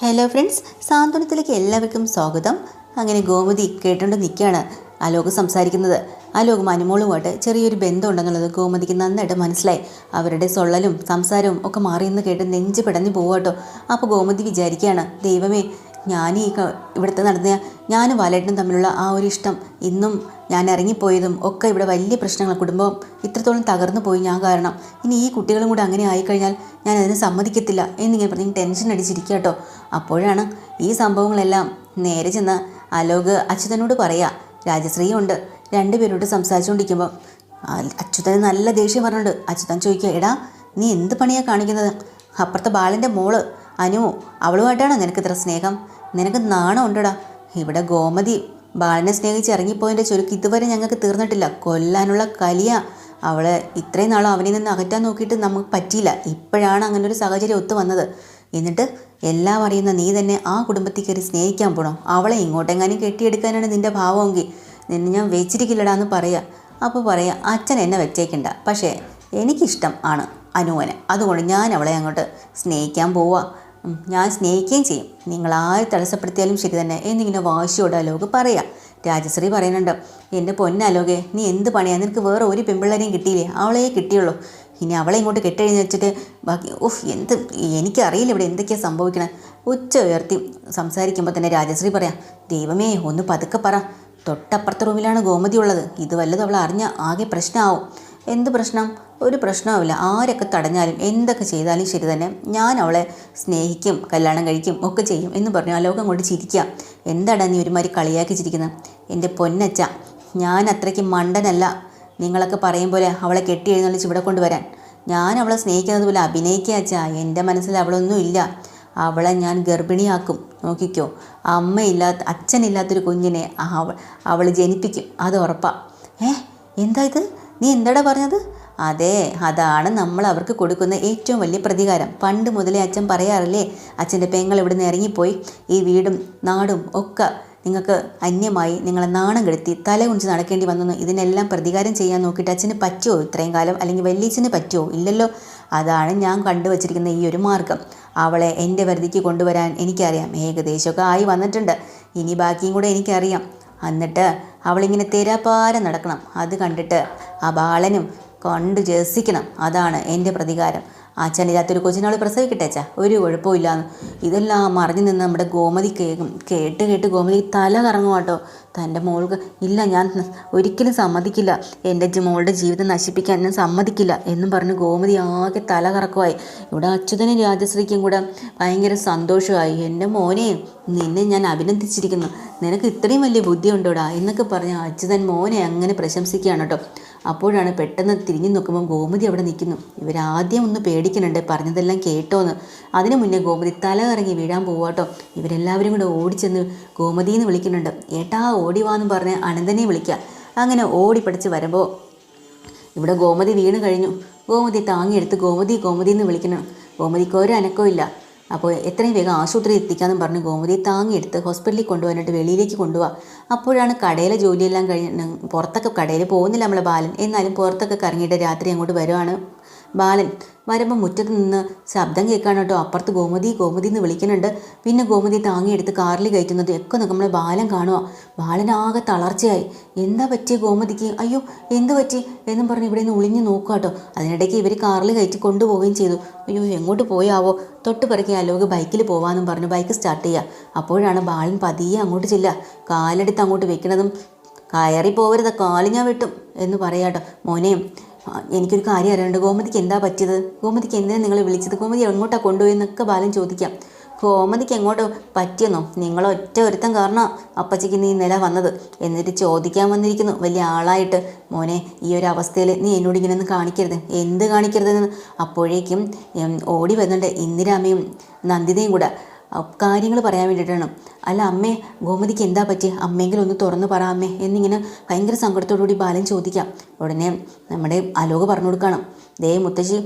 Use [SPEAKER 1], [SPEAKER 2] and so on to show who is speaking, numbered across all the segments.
[SPEAKER 1] Hello friends സാന്ത്വനത്തിലേക്ക് എല്ലാവർക്കും സ്വാഗതം. അങ്ങനെ ഗോമതി കേട്ടുകൊണ്ട് നിൽക്കുകയാണ് അലോക് സംസാരിക്കുന്നത്. അലോക് മനുമോളുമായിട്ട് ചെറിയൊരു ബന്ധം ഉണ്ടെന്നുള്ളത് ഗോമതിക്ക് നന്നായിട്ട് മനസ്സിലായി. അവരുടെ സൊള്ളലും സംസാരവും ഒക്കെ മാറിയെന്ന് കേട്ട് നെഞ്ച് പിടഞ്ഞു പോവാട്ടോ അപ്പോൾ ഗോമതി വിചാരിക്കുകയാണ് ദൈവമേ ഞാൻ ഈ ഇവിടുത്തെ നടന്ന ഞാനും വാലേട്ടനും തമ്മിലുള്ള ആ ഒരു ഇഷ്ടം ഇന്നും ഞാൻ ഇറങ്ങിപ്പോയതും ഒക്കെ ഇവിടെ വലിയ പ്രശ്നങ്ങൾ കുടുംബം ഇത്രത്തോളം തകർന്നു പോയി ഞാൻ കാരണം. ഇനി ഈ കുട്ടികളും കൂടെ അങ്ങനെ ആയിക്കഴിഞ്ഞാൽ ഞാൻ അതിന് സമ്മതിക്കത്തില്ല എന്നിങ്ങനെ പറഞ്ഞ് ടെൻഷൻ അടിച്ചിരിക്കുക കേട്ടോ അപ്പോഴാണ് ഈ സംഭവങ്ങളെല്ലാം നേരെ ചെന്ന് അലോക് അച്യുതനോട് പറയുക രാജശ്രീയുണ്ട്. രണ്ടുപേരോട് സംസാരിച്ചുകൊണ്ടിരിക്കുമ്പോൾ അച്യുതന് നല്ല ദേഷ്യം പറഞ്ഞിട്ടുണ്ട് അച്യുതൻ ചോദിക്കുക എടാ നീ എന്ത് പണിയാണ് കാണിക്കുന്നത്? അപ്പുറത്തെ ബാലന്റെ മോൾ അനു അവളുമായിട്ടാണ് നിനക്ക് ഇത്ര സ്നേഹം? നിനക്ക് നാണം ഉണ്ടടാ ഇവിടെ ഗോമതി ബാലനെ സ്നേഹിച്ച് ഇറങ്ങിപ്പോയതിന്റെ ചുരുക്ക് ഇതുവരെ ഞങ്ങൾക്ക് തീർന്നിട്ടില്ല. കൊല്ലാനുള്ള കലിയ അവളെ ഇത്രയും നാളും അവനിൽ നിന്ന് അകറ്റാൻ നോക്കിയിട്ട് നമുക്ക് പറ്റിയില്ല. ഇപ്പോഴാണ് അങ്ങനെ ഒരു സാഹചര്യം ഒത്തു വന്നത്. എന്നിട്ട് എല്ലാം അറിയുന്ന നീ തന്നെ ആ കുടുംബത്തിൽ കയറി സ്നേഹിക്കാൻ പോണോ? അവളെ ഇങ്ങോട്ടെങ്ങാനും കെട്ടിയെടുക്കാനാണ് നിന്റെ ഭാവമെങ്കിൽ നിന്നെ ഞാൻ വെച്ചിരിക്കില്ലടാ എന്ന് പറയാ. അപ്പോൾ പറയാം അച്ഛൻ എന്നെ വെച്ചേക്കണ്ട. പക്ഷേ എനിക്കിഷ്ടം ആണ് അനുവനെ. അതുകൊണ്ട് ഞാൻ അവളെ അങ്ങോട്ട് സ്നേഹിക്കാൻ പോവാ. ഞാൻ സ്നേഹിക്കുകയും ചെയ്യും. നിങ്ങൾ ആര് തടസ്സപ്പെടുത്തിയാലും ശരി തന്നെ. എന്നിങ്ങനെ വാശിയോട് അലോക് പറയാം. രാജശ്രീ പറയുന്നുണ്ട് എന്റെ പൊന്നലോകെ നീ എന്ത് പണിയാ? നിനക്ക് വേറെ ഒരു പെൺപിള്ളേരെയും കിട്ടിയില്ലേ? അവളെ കിട്ടിയുള്ളൂ. ഇനി അവളെ ഇങ്ങോട്ട് കെട്ടഴിഞ്ഞ് വെച്ചിട്ട് ബാക്കി ഉഫ് എന്ത് എനിക്കറിയില്ല ഇവിടെ എന്തൊക്കെയാണ് സംഭവിക്കണേ. ഉച്ച ഉയർത്തി സംസാരിക്കുമ്പോൾ തന്നെ രാജശ്രീ പറയാം ദൈവമേ ഒന്ന് പതുക്കെ പറ. തൊട്ടപ്പുറത്തെ റൂമിലാണ് ഗോമതി ഉള്ളത്. ഇത് വല്ലതും അവൾ അറിഞ്ഞ ആകെ പ്രശ്നമാവും എന്ത് പ്രശ്നം? ഒരു പ്രശ്നവുമില്ല. ആരൊക്കെ തടഞ്ഞാലും എന്തൊക്കെ ചെയ്താലും ശരി തന്നെ ഞാൻ അവളെ സ്നേഹിക്കും കല്യാണം കഴിക്കും ഒക്കെ ചെയ്യും എന്ന് പറഞ്ഞു അലോകം കൊണ്ട് ചിരിക്കുക. എന്താടാ നീ ഒരുമാതിരി കളിയാക്കി ചിരിക്കുന്നത് എന്റെ പൊന്നച്ച ഞാൻ അത്രയ്ക്ക് മണ്ടനല്ല. നിങ്ങളൊക്കെ പറയും പോലെ അവളെ കെട്ടി എഴുന്നള്ളിച്ച് ഇവിടെ കൊണ്ടുവരാൻ. ഞാൻ അവളെ സ്നേഹിക്കുന്നത് പോലെ അഭിനയിക്കുക അച്ഛാ. എന്റെ മനസ്സിൽ അവളൊന്നും ഇല്ല. അവളെ ഞാൻ ഗർഭിണിയാക്കും. നോക്കിക്കോ. അമ്മയില്ലാത്ത അച്ഛനില്ലാത്തൊരു കുഞ്ഞിനെ അവൾ അവൾ ജനിപ്പിക്കും. അത് ഉറപ്പാണ് ഏ? എന്താ ഇത്? നീ എന്താടാ പറഞ്ഞത്? അതെ അതാണ് നമ്മൾ അവർക്ക് കൊടുക്കുന്ന ഏറ്റവും വലിയ പ്രതികാരം. പണ്ട് മുതലേ അച്ഛൻ പറയാറില്ലേ അച്ഛന്റെ പെങ്ങൾ ഇവിടുന്ന് ഇറങ്ങിപ്പോയി. ഈ വീടും നാടും ഒക്കെ നിങ്ങൾക്ക് അന്യമായി നിങ്ങളെ നാണം കെടുത്തി തല കുഞ്ച് നടക്കേണ്ടി വന്നു ഇതിനെല്ലാം പ്രതികാരം ചെയ്യാൻ നോക്കിയിട്ട് അച്ഛന് പറ്റുമോ? ഇത്രയും കാലം അല്ലെങ്കിൽ വല്യച്ഛന് പറ്റുമോ? ഇല്ലല്ലോ. അതാണ് ഞാൻ കണ്ടുവച്ചിരിക്കുന്ന ഈ ഒരു മാർഗം. അവളെ എന്റെ പരിധിക്ക് കൊണ്ടുവരാൻ എനിക്കറിയാം. ഏകദേശമൊക്കെ ആയി വന്നിട്ടുണ്ട്. ഇനി ബാക്കിയും കൂടെ എനിക്കറിയാം. എന്നിട്ട് അവളിങ്ങനെ തെരാപ്പാരം നടക്കണം. അത് കണ്ടിട്ട് ആ ബാലനും കണ്ടു ജസിക്കണം. അതാണ് എന്റെ പ്രതികാരം. അച്ഛനില്ലാത്തൊരു കൊച്ചിനവൾ പ്രസവിക്കട്ടെ അച്ഛാ. ഒരു കുഴപ്പമില്ലാന്ന് ഇതെല്ലാം മറിഞ്ഞു നിന്ന് നമ്മുടെ ഗോമതി കേൾക്കും കേട്ട് കേട്ട് ഗോമതി തല കറങ്ങും കേട്ടോ. തന്റെ മോൾക്ക് ഇല്ല ഞാൻ ഒരിക്കലും സമ്മതിക്കില്ല. എന്റെ മോളുടെ ജീവിതം നശിപ്പിക്കാൻ ഞാൻ സമ്മതിക്കില്ല എന്നും പറഞ്ഞ് ഗോമതി ആകെ തല കറക്കുമായി ഇവിടെ അച്യുതനും രാജശ്രീക്കും കൂടെ ഭയങ്കര സന്തോഷമായി. എന്റെ മോനെ നിന്നെ ഞാൻ അഭിനന്ദിച്ചിരിക്കുന്നു. നിനക്ക് ഇത്രയും വലിയ ബുദ്ധിയുണ്ടോടാ? എന്നൊക്കെ പറഞ്ഞ് അച്യുതൻ മോനെ അങ്ങനെ പ്രശംസിക്കുകയാണ് കേട്ടോ. അപ്പോഴാണ് പെട്ടെന്ന് തിരിഞ്ഞു നോക്കുമ്പോൾ ഗോമതി അവിടെ നിൽക്കുന്നു. ഇവരാദ്യം ഒന്ന് പേടിക്കുന്നുണ്ട് പറഞ്ഞതെല്ലാം കേട്ടോന്ന്. അതിനു മുന്നേ ഗോമതി തല കറങ്ങി വീഴാൻ പോവാട്ടോ ഇവരെല്ലാവരും കൂടെ ഓടിച്ചെന്ന് ഗോമതി എന്ന് വിളിക്കുന്നുണ്ട്. ഏട്ടാ ഓടി വാന്ന് പറഞ്ഞ് അനന്തനെ വിളിക്കുക അങ്ങനെ ഓടി പഠിച്ച് വരുമ്പോൾ ഇവിടെ ഗോമതി വീണ് കഴിഞ്ഞു. ഗോമതി താങ്ങിയെടുത്ത് ഗോമതി ഗോമതി എന്ന് വിളിക്കണം ഗോമതിക്ക് ഒരു അനക്കവും ഇല്ല. അപ്പോൾ എത്രയും വേഗം ആശുപത്രിയിൽ എത്തിക്കാമെന്ന് പറഞ്ഞ് ഗോമതിയെ താങ്ങിയെടുത്ത് ഹോസ്പിറ്റലിൽ കൊണ്ടുപോകാനായിട്ട് വെളിയിലേക്ക് കൊണ്ടുപോവാ. അപ്പോഴാണ് കടയിലെ ജോലിയെല്ലാം കഴിഞ്ഞ് പുറത്തൊക്കെ കടയിൽ പോകുന്നില്ല നമ്മളെ ബാലൻ. എന്നാലും പുറത്തൊക്കെ കറങ്ങിയിട്ട് രാത്രി അങ്ങോട്ട് വരുവാണ് ബാലൻ. വരുമ്പോൾ മുറ്റത്ത് നിന്ന് ശബ്ദം കേൾക്കാണ് കേട്ടോ. അപ്പുറത്ത് ഗോമതി ഗോമതി എന്ന് വിളിക്കുന്നുണ്ട്. പിന്നെ ഗോമതി താങ്ങിയെടുത്ത് കാറിൽ കയറ്റുന്നത് ഒക്കെ നമ്മളെ ബാലൻ കാണുക ബാലനാകെ തളർച്ചയായി. എന്താ പറ്റിയ ഗോമതിക്ക്? അയ്യോ എന്ത് പറ്റി? എന്നും പറഞ്ഞ് ഇവിടെ നിന്ന് ഒളിഞ്ഞു നോക്കുക കേട്ടോ. അതിനിടയ്ക്ക് ഇവർ കാറിൽ കയറ്റി കൊണ്ടുപോവുകയും ചെയ്തു. അയ്യോ എങ്ങോട്ട് പോയാവോ? തൊട്ട് പിറകെ അലോക് ബൈക്കിൽ പോവാന്നും പറഞ്ഞു ബൈക്ക് സ്റ്റാർട്ട് ചെയ്യുക അപ്പോഴാണ് ബാലൻ പതിയെ അങ്ങോട്ട് ചെല്ലുക. കാലെടുത്ത് അങ്ങോട്ട് വെക്കണതും കയറി പോവരുത് കാൽ ഞാൻ വെട്ടും എന്ന് പറയാട്ടോ മോനെയും എനിക്കൊരു കാര്യം അറിയാണ്ട് ഗോമതിക്ക് എന്താ പറ്റിയത്? ഗോമതിക്ക് എന്തിനാണ് നിങ്ങൾ വിളിച്ചത്? ഗോമതി എങ്ങോട്ടാണ് കൊണ്ടുപോയെന്നൊക്കെ ബാലൻ ചോദിക്കാം. ഗോമതിക്ക് എങ്ങോട്ട് പറ്റിയെന്നോ? നിങ്ങൾ ഒറ്റ ഒരുത്തം കാരണം അപ്പച്ചയ്ക്ക് നീ നില വന്നത്. എന്നിട്ട് ചോദിക്കാൻ വന്നിരിക്കുന്നു. വലിയ ആളായിട്ട്. മോനെ ഈ ഒരു അവസ്ഥയിൽ നീ എന്നോട് ഇങ്ങനെ ഒന്ന് കാണിക്കരുത്. എന്ത് കാണിക്കരുതെന്ന്? അപ്പോഴേക്കും ഓടി വരുന്നുണ്ട് ഇന്ദിരാമയും നന്ദിതയും കൂടെ. കാര്യങ്ങൾ പറയാൻ വേണ്ടിയിട്ടാണ്. അല്ല അമ്മേ ഗോമതിക്ക് എന്താ പറ്റി അമ്മയെങ്കിലും ഒന്ന് തുറന്നു പറ അമ്മേ എന്നിങ്ങനെ ഭയങ്കര സങ്കടത്തോടുകൂടി ബാലൻ ചോദിക്കാം. ഉടനെ നമ്മുടെ അലോക പറഞ്ഞു കൊടുക്കണം ദേ മുത്തശ്ശി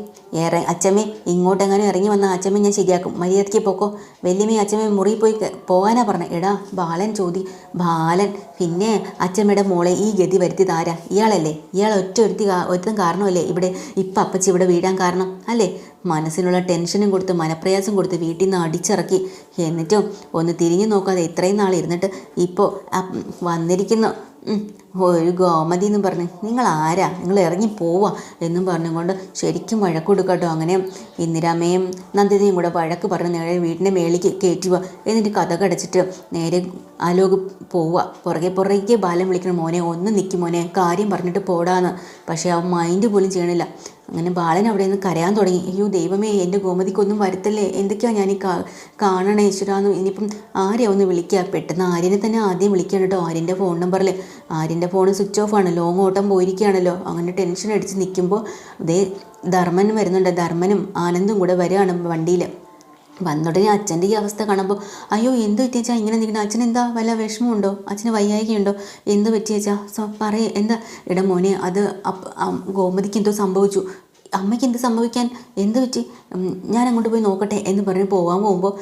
[SPEAKER 1] ഏറെ അച്ഛമ്മേ ഇങ്ങോട്ടെങ്ങനെ ഇറങ്ങി വന്ന അച്ചമ്മേ ഞാൻ ശരിയാക്കും. മര്യാദയ്ക്ക് പോക്കോ. വലിയമ്മയും അച്ചമ്മേ മുറി പോയി പോകാനാ പറഞ്ഞത് എടാ ബാലൻ ചോദി. ബാലൻ. പിന്നെ അച്ഛമ്മയുടെ മോളെ ഈ ഗതി വരുത്തിയത് ഇയാളല്ലേ? ഇയാൾ ഒറ്റ ഒരുത്തി ഒരുത്തം കാരണമല്ലേ ഇവിടെ ഇപ്പം അപ്പച്ചി ഇവിടെ വീഴാൻ കാരണം? അല്ലേ? മനസ്സിനുള്ള ടെൻഷനും കൊടുത്ത് മനപ്രയാസം കൊടുത്ത് വീട്ടിൽ നിന്ന് അടിച്ചിറക്കി. എന്നിട്ടും ഒന്ന് തിരിഞ്ഞു നോക്കാതെ ഇത്രയും നാൾ ഇരുന്നിട്ട് ഇപ്പോൾ വന്നിരിക്കുന്നു. ഒരു ഗോമതി എന്നും പറഞ്ഞ് നിങ്ങൾ ആരാ നിങ്ങൾ ഇറങ്ങി പോവാ എന്നും പറഞ്ഞുകൊണ്ട് ശരിക്കും വഴക്ക് കൊടുക്കട്ടോ അങ്ങനെ ഇന്ദിരാമയും നന്ദിതയും കൂടെ വഴക്ക് പറഞ്ഞ് നേരെ വീടിന്റെ മേളിക്ക് കയറ്റുക എന്നിട്ട് കഥ കടച്ചിട്ട് നേരെ ആലോക് പോവുക പുറകെ പുറകെ ബാലം വിളിക്കണം മോനെ ഒന്ന് നിൽക്കും മോനെ കാര്യം പറഞ്ഞിട്ട് പോടാന്ന്. പക്ഷേ അവൻ മൈൻഡ് പോലും ചെയ്യണില്ല. അങ്ങനെ ബാലൻ അവിടെ നിന്ന് കരയാൻ തുടങ്ങി. അയ്യോ ദൈവമേ എന്റെ ഗോമതിക്കൊന്നും വരുത്തല്ലേ? എന്തൊക്കെയാണ് ഞാൻ ഈ കാ കാണണേ ഈശ്വരാന്ന്? ഇനിയിപ്പം ആരെയാ ഒന്ന് വിളിക്കുക പെട്ടെന്ന് ആര്യനെ തന്നെ ആദ്യം വിളിക്കണം കേട്ടോ ആര്യന്റെ ഫോൺ നമ്പറിൽ ആര്യന്റെ ഫോൺ സ്വിച്ച് ഓഫ് ആണ്. ലോങ് ഓട്ടം പോയിരിക്കുകയാണല്ലോ. അങ്ങനെ ടെൻഷൻ അടിച്ച് നിൽക്കുമ്പോൾ ദേ ധർമ്മൻ വരുന്നുണ്ട്. ധർമ്മനും ആനന്ദും കൂടെ വരികയാണ് വണ്ടിയിൽ. വന്നുടനെ അച്ഛന്റെ ഈ അവസ്ഥ കാണുമ്പോൾ അയ്യോ എന്ത് പറ്റിയച്ചാ ഇങ്ങനെ നിൽക്കണം അച്ഛൻ എന്താ വല്ല വിഷമമുണ്ടോ? അച്ഛന് വയ്യായികയുണ്ടോ? എന്ത് പറ്റിയച്ചാ സോ പറയേ. എന്താ? ഇട മോനെ അത് ഗോമതിക്ക് എന്തോ സംഭവിച്ചു. അമ്മയ്ക്ക് എന്ത് സംഭവിക്കാൻ? എന്ത് പറ്റി? ഞാൻ അങ്ങോട്ട് പോയി നോക്കട്ടെ എന്ന് പറഞ്ഞ് പോകാൻ പോകുമ്പോൾ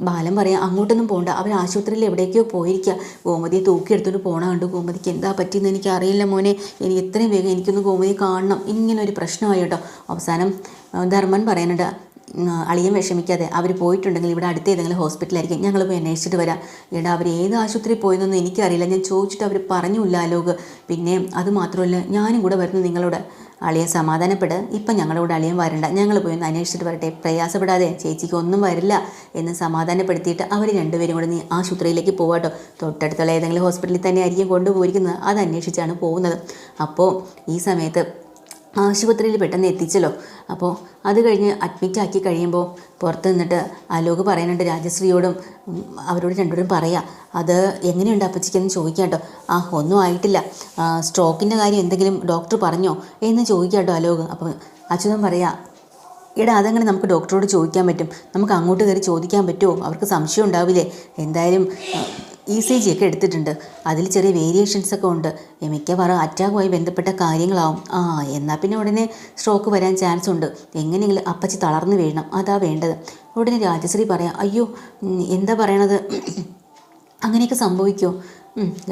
[SPEAKER 1] ബാലൻ പറയാം അങ്ങോട്ടൊന്നും പോകണ്ട അവർ ആശുപത്രിയിൽ എവിടേക്കോ പോയിരിക്കുക ഗോമതിയെ തൂക്കിയെടുത്തോണ്ട് പോണ കണ്ടു. ഗോമതിക്ക് എന്താ പറ്റിയെന്ന് എനിക്ക് അറിയില്ല മോനെ. എനിക്ക് എത്രയും വേഗം എനിക്കൊന്ന് ഗോമതിയെ കാണണം. ഇങ്ങനെ ഒരു പ്രശ്നമായി കേട്ടോ. അവസാനം ധർമ്മൻ പറയുന്നുണ്ട് അളിയൻ വിഷമിക്കാതെ അവർ പോയിട്ടുണ്ടെങ്കിൽ ഇവിടെ അടുത്ത ഏതെങ്കിലും ഹോസ്പിറ്റലായിരിക്കും. ഞങ്ങൾ പോയി അന്വേഷിച്ചിട്ട് വരാം. എടാ അവർ ഏത് ആശുപത്രി പോയെന്നൊന്നും എനിക്കറിയില്ല. ഞാൻ ചോദിച്ചിട്ട് അവർ പറഞ്ഞില്ല ആലോക്. പിന്നെ അത് മാത്രമല്ല ഞാനും കൂടെ വരുന്നു നിങ്ങളോട്. അളിയൻ സമാധാനപ്പെട്. ഇപ്പം ഞങ്ങളുടെ അളിയൻ വരണ്ട. ഞങ്ങൾ പോയി ഒന്ന് അന്വേഷിച്ചിട്ട് വരട്ടെ. പ്രയാസപ്പെടാതെ ചേച്ചിക്ക് ഒന്നും വരില്ല എന്ന് സമാധാനപ്പെടുത്തിയിട്ട് അവർ രണ്ടുപേരും കൂടെ നീ ആശുപത്രിയിലേക്ക് പോവാട്ടോ. തൊട്ടടുത്തുള്ള ഏതെങ്കിലും ഹോസ്പിറ്റലിൽ തന്നെ ആയിരിക്കും കൊണ്ടുപോയിരിക്കുന്നത്. അത് അന്വേഷിച്ചാണ് പോകുന്നത്. അപ്പോൾ ഈ സമയത്ത് ആശുപത്രിയിൽ പെട്ടെന്ന് എത്തിച്ചല്ലോ. അപ്പോൾ അത് കഴിഞ്ഞ് അഡ്മിറ്റ് ആക്കി കഴിയുമ്പോൾ പുറത്ത് നിന്നിട്ട് ആലോക് പറയുന്നുണ്ട് രാജശ്രീയോടും അവരോട് രണ്ടുപേരും പറയാം അത് എങ്ങനെയുണ്ട് അപ്പച്ചിക്കെന്ന് ചോദിക്കാം കേട്ടോ ആ ഒന്നും ആയിട്ടില്ല. സ്ട്രോക്കിന്റെ കാര്യം എന്തെങ്കിലും ഡോക്ടർ പറഞ്ഞോ? എന്ന് ചോദിക്കാം കേട്ടോ ആലോക് അപ്പം അച്യുതൻ പറയാം എടാ അതങ്ങനെ നമുക്ക് ഡോക്ടറോട് ചോദിക്കാൻ പറ്റും? നമുക്ക് അങ്ങോട്ട് കയറി ചോദിക്കാൻ പറ്റുമോ അവർക്ക് സംശയം ഉണ്ടാവില്ലേ? എന്തായാലും ഇ സി ജി ഒക്കെ എടുത്തിട്ടുണ്ട്. അതിൽ ചെറിയ വേരിയേഷൻസ് ഒക്കെ ഉണ്ട്. മിക്കവാറും അറ്റാക്കുമായി ബന്ധപ്പെട്ട കാര്യങ്ങളാവും. ആ എന്നാൽ പിന്നെ ഉടനെ സ്ട്രോക്ക് വരാൻ ചാൻസ് ഉണ്ട്. എങ്ങനെയെങ്കിലും അപ്പച്ചി തളർന്നു വീഴണം. അതാ വേണ്ടത്. ഉടനെ രാജശ്രീ പറയാം അയ്യോ എന്താ പറയണത്? അങ്ങനെയൊക്കെ സംഭവിക്കുമോ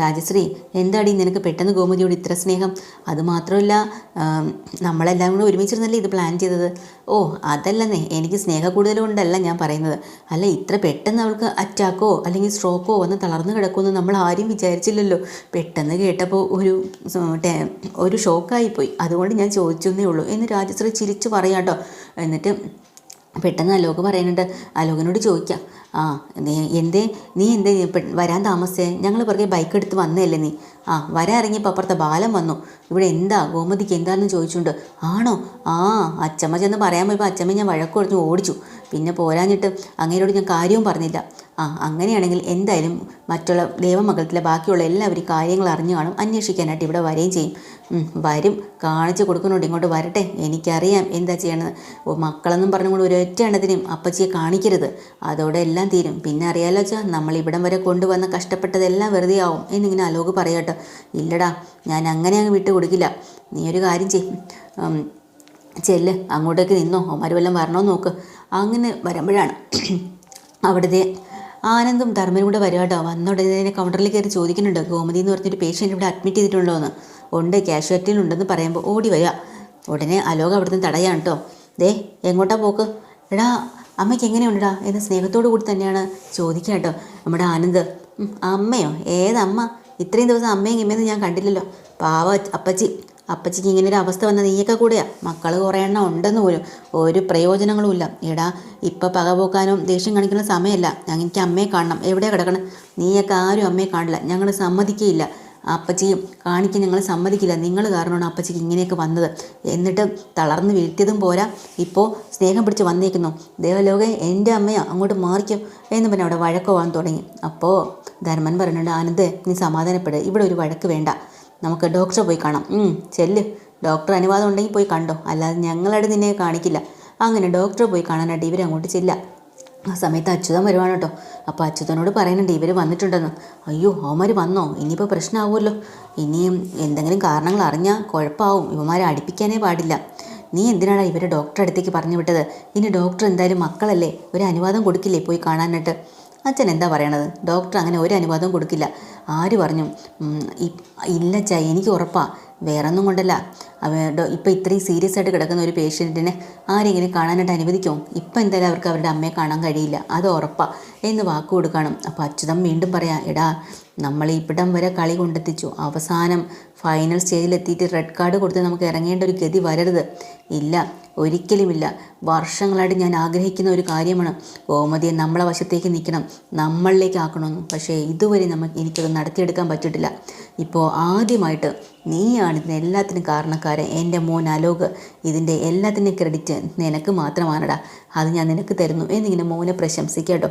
[SPEAKER 1] രാജശ്രീ എന്താടി നിനക്ക് പെട്ടെന്ന് ഗോമതിയോട് ഇത്ര സ്നേഹം? അതുമാത്രമല്ല നമ്മളെല്ലാം കൂടെ ഒരുമിച്ചിരുന്നല്ലേ ഇത് പ്ലാൻ ചെയ്തത്? ഓ അതല്ലെന്നേ എനിക്ക് സ്നേഹ കൂടുതൽ ഉണ്ടല്ല ഞാൻ പറയുന്നത്. അല്ല ഇത്ര പെട്ടെന്ന് അവൾക്ക് അറ്റാക്കോ അല്ലെങ്കിൽ സ്ട്രോക്കോ വന്ന് തളർന്നു കിടക്കുമെന്ന് നമ്മൾ ആരും വിചാരിച്ചില്ലല്ലോ. പെട്ടെന്ന് കേട്ടപ്പോൾ ഒരു ഒരു ഷോക്കായിപ്പോയി അതുകൊണ്ട് ഞാൻ ചോദിച്ചെന്നേ ഉള്ളൂ. എന്ന് രാജശ്രീ ചിരിച്ചു പറയാട്ടോ. എന്നിട്ട് പെട്ടെന്ന് അലോക് പറയുന്നുണ്ട് അലോകനോട് ചോദിക്കാം. ആ നീ എന്തേ നീ എന്തേ വരാൻ താമസിച്ചേ? ഞങ്ങൾ പുറകെ ബൈക്ക് എടുത്ത് വന്നതല്ലേ നീ? ആ വരാൻ ഇറങ്ങിയപ്പോൾ അപ്പുറത്തെ ബാലം വന്നു. ഇവിടെ എന്താ ഗോമതിക്ക് എന്താണെന്ന് ചോദിച്ചുകൊണ്ട് ആണോ? ആ അച്ചമ്മ ചെന്ന് പറയാൻ പോയപ്പോൾ അച്ചമ്മ ഞാൻ വഴക്ക് ഓടിച്ചു. പിന്നെ പോരാഞ്ഞിട്ട് അങ്ങേരോട് ഞാൻ കാര്യവും പറഞ്ഞില്ല. ആ അങ്ങനെയാണെങ്കിൽ എന്തായാലും മറ്റുള്ള ദേവമകളത്തിലെ ബാക്കിയുള്ള എല്ലാവരും കാര്യങ്ങൾ അറിഞ്ഞു കാണും അന്വേഷിക്കാനായിട്ട് ഇവിടെ വരികയും ചെയ്യും. വരും. കാണിച്ചു കൊടുക്കുന്നുണ്ട്. ഇങ്ങോട്ട് വരട്ടെ. എനിക്കറിയാം എന്താ ചെയ്യണത്. മക്കളെന്നും പറഞ്ഞുകൊണ്ട് ഒരൊറ്റ എണ്ണത്തിനും അപ്പച്ചിയെ കാണിക്കരുത്. അതോടെ എല്ലാം തീരും. പിന്നെ അറിയാലോ വെച്ചാൽ നമ്മൾ ഇവിടം വരെ കൊണ്ടുവന്ന കഷ്ടപ്പെട്ടതെല്ലാം വെറുതെ ആവും എന്നിങ്ങനെ അലോക് പറയട്ടോ ഇല്ലടാ ഞാൻ അങ്ങനെ അങ്ങ് വിട്ടു കൊടുക്കില്ല. നീ ഒരു കാര്യം ചെയ്യും. ചെല്ല്. അങ്ങോട്ടേക്ക് നിന്നോ. അവന്മാർ വല്ലതും വരണോ നോക്ക്. അങ്ങനെ വരുമ്പോഴാണ് അവിടുത്തെ ആനന്ദും ധർമ്മനും കൂടെ വരിക കേട്ടോ. വന്നുടനെ കൗണ്ടറിൽ കയറി ചോദിക്കുന്നുണ്ട്. ഗോമതി എന്ന് പറഞ്ഞൊരു പേഷ്യന്റ് ഇവിടെ അഡ്മിറ്റ് ചെയ്തിട്ടുണ്ടോ എന്ന്. ഉണ്ട് കാഷ്വാലിറ്റിയിലുണ്ടെന്ന് പറയുമ്പോൾ ഓടി വരിക. ഉടനെ അലോക അവിടുന്ന് തടയാണ് കേട്ടോ. ദേ എങ്ങോട്ടാ പോക്ക്? എടാ അമ്മയ്ക്ക് എങ്ങനെയുണ്ടാ എന്ന് സ്നേഹത്തോടു കൂടി തന്നെയാണ് ചോദിക്കുക കേട്ടോ നമ്മുടെ ആനന്ദ്. അമ്മയോ? ഏതമ്മ? ഇത്രയും ദിവസം അമ്മയും ഇമ്മയെന്ന് ഞാൻ കണ്ടില്ലല്ലോ. പാവ അപ്പച്ചി. അപ്പച്ചിക്ക് ഇങ്ങനെ ഒരു അവസ്ഥ വന്ന നീയൊക്കെ കൂടെയാ. മക്കൾ കുറേ എണ്ണം ഉണ്ടെന്ന് പോലും. ഒരു പ്രയോജനങ്ങളുമില്ല എടാ ഇപ്പം പക പോക്കാനും ദേഷ്യം കാണിക്കുന്ന സമയമല്ല ഞങ്ങൾക്ക് അമ്മയെ കാണണം. എവിടെ കിടക്കണം? നീയൊക്കെ ആരും അമ്മയെ കാണില്ല. ഞങ്ങൾ സമ്മതിക്കുകയില്ല അപ്പച്ചിയും കാണിക്കാൻ ഞങ്ങൾ സമ്മതിക്കില്ല. നിങ്ങൾ കാരണമാണ് അപ്പച്ചിക്ക് ഇങ്ങനെയൊക്കെ വന്നത്. എന്നിട്ട് തളർന്ന് വീഴ്ത്തിയതും പോരാ. ഇപ്പോൾ സ്നേഹം പിടിച്ച് വന്നേക്കുന്നു. ദേവലോകെ എന്റെ അമ്മയോ. അങ്ങോട്ട് മാറിക്കും. എന്ന് പറഞ്ഞ് അവിടെ വഴക്കോവാൻ തുടങ്ങി. അപ്പോൾ ധർമ്മൻ പറഞ്ഞിട്ടുണ്ട് ആനന്ദ് നീ സമാധാനപ്പെടുക ഇവിടെ ഒരു വഴക്ക് വേണ്ട. നമുക്ക് ഡോക്ടറെ പോയി കാണാം. ചെല്ല്. ഡോക്ടർ അനുവാദം ഉണ്ടെങ്കിൽ പോയി കണ്ടോ? അല്ലാതെ ഞങ്ങളവിടെ നിന്നെ കാണിക്കില്ല. അങ്ങനെ ഡോക്ടറെ പോയി കാണാനായിട്ട് ഇവരങ്ങോട്ട് ചെല്ല ആ സമയത്ത് അച്യുതൻ വരുവാണ് കേട്ടോ. അപ്പോൾ അച്യുതനോട് പറയുന്നുണ്ട് ഇവർ വന്നിട്ടുണ്ടെന്ന്. അയ്യോ അവന്മാർ വന്നോ? ഇനിയിപ്പോൾ പ്രശ്നമാവുമല്ലോ ഇനിയും എന്തെങ്കിലും കാരണങ്ങൾ അറിഞ്ഞാൽ കുഴപ്പമാവും ഇവന്മാരെ അടുപ്പിക്കാനേ പാടില്ല. നീ എന്തിനാണ് ഇവരെ ഡോക്ടറെ അടുത്തേക്ക് പറഞ്ഞു വിട്ടത്? ഇനി ഡോക്ടർ എന്തായാലും മക്കളല്ലേ? ഒരു അനുവാദം കൊടുക്കില്ലേ പോയി കാണാനായിട്ട്? അച്ഛൻ എന്താ പറയണത്? ഡോക്ടർ അങ്ങനെ ഒരു അനുവാദവും കൊടുക്കില്ല. ആര് പറഞ്ഞു? ഇല്ല ചാ എനിക്ക് ഉറപ്പാ. വേറൊന്നും കൊണ്ടല്ല. അവ ഇപ്പോൾ ഇപ്പം ഇത്രയും സീരിയസ് ആയിട്ട് കിടക്കുന്ന ഒരു പേഷ്യന്റിനെ ആരെങ്കിലും കാണാനായിട്ട് അനുവദിക്കുമോ ഇപ്പം എന്തായാലും അവർക്ക് അവരുടെ അമ്മയെ കാണാൻ കഴിയില്ല. അത് ഉറപ്പാണ് എന്ന് വാക്ക് കൊടുക്കണം. അപ്പോൾ അച്യുതം വീണ്ടും പറയാം എടാ നമ്മൾ ഇവിടം വരെ കളി കൊണ്ടെത്തിച്ചു. അവസാനം ഫൈനൽ സ്റ്റേജിലെത്തിയിട്ട് റെഡ് കാർഡ് കൊടുത്ത് നമുക്ക് ഇറങ്ങേണ്ട ഒരു ഗതി വരരുത്. ഇല്ല ഒരിക്കലുമില്ല. വർഷങ്ങളായിട്ട് ഞാൻ ആഗ്രഹിക്കുന്ന ഒരു കാര്യമാണ്. ഗോമതിയെ നമ്മളെ വശത്തേക്ക് നിൽക്കണം നമ്മളിലേക്ക് ആക്കണമെന്ന്. പക്ഷേ ഇതുവരെ നമുക്ക് എനിക്കത് നടത്തിയെടുക്കാൻ പറ്റിയിട്ടില്ല. ഇപ്പോൾ ആദ്യമായിട്ട് നീയാണ് ഇതിന് എല്ലാത്തിനും കാരണക്കാരൻ എന്റെ മോൻ അലോക് ഇതിന്റെ എല്ലാത്തിന്റെയും ക്രെഡിറ്റ് നിനക്ക് മാത്രമാണടാ. അത് ഞാൻ നിനക്ക് തരുന്നു. എന്നിങ്ങനെ മോനെ പ്രശംസിക്കാട്ടോ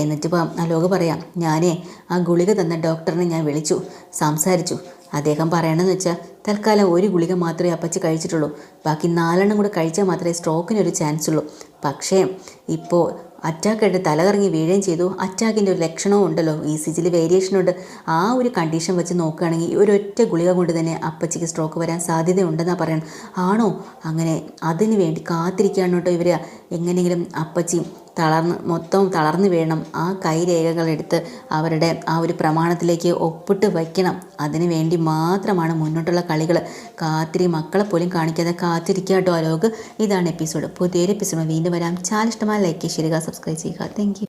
[SPEAKER 1] എന്നിട്ട് അലോക് പറയാം ഞാനേ ആ ഗുളിക തന്ന ഡോക്ടറിനെ ഞാൻ വിളിച്ചു സംസാരിച്ചു. അദ്ദേഹം പറയണമെന്ന് വെച്ചാൽ തൽക്കാലം ഒരു ഗുളിക മാത്രമേ അപ്പച്ചി കഴിച്ചിട്ടുള്ളൂ. ബാക്കി നാലെണ്ണം കൂടെ കഴിച്ചാൽ മാത്രമേ സ്ട്രോക്കിനൊരു ചാൻസ് ഉള്ളൂ പക്ഷേ ഇപ്പോൾ അറ്റാക്കായിട്ട് തലകറങ്ങി വീഴുകയും ചെയ്തു. അറ്റാക്കിന്റെ ഒരു ലക്ഷണവും ഉണ്ടല്ലോ. ഇ സി ജിയിൽ വേരിയേഷൻ ഉണ്ട്. ആ ഒരു കണ്ടീഷൻ വെച്ച് നോക്കുകയാണെങ്കിൽ ഒരൊറ്റ ഗുളിക കൊണ്ട് തന്നെ അപ്പച്ചിക്ക് സ്ട്രോക്ക് വരാൻ സാധ്യതയുണ്ടെന്നാണ് പറയണം ആണോ? അങ്ങനെ അതിന് വേണ്ടി കാത്തിരിക്കുകയാണ് കേട്ടോ ഇവർ എങ്ങനെയെങ്കിലും അപ്പച്ചി തളർന്ന് മൊത്തം തളർന്നു വീഴണം. ആ കൈരേഖകളെടുത്ത് അവരുടെ ആ ഒരു പ്രമാണത്തിലേക്ക് ഒപ്പിട്ട് വയ്ക്കണം. അതിനു വേണ്ടി മാത്രമാണ് മുന്നോട്ടുള്ള കളികൾ കാത്തിരി മക്കളെ പോലും കാണിക്കാതെ കാത്തിരിക്കുക കേട്ടോ അലോക്. ഇതാണ് എപ്പിസോഡ് പുതിയൊരു എപ്പിസോഡ് വീണ്ടും വരാം. ചാനൽ ഇഷ്ടമായ ലൈക്ക് ചെയ്യുക സബ്സ്ക്രൈബ് ചെയ്യുക. താങ്ക്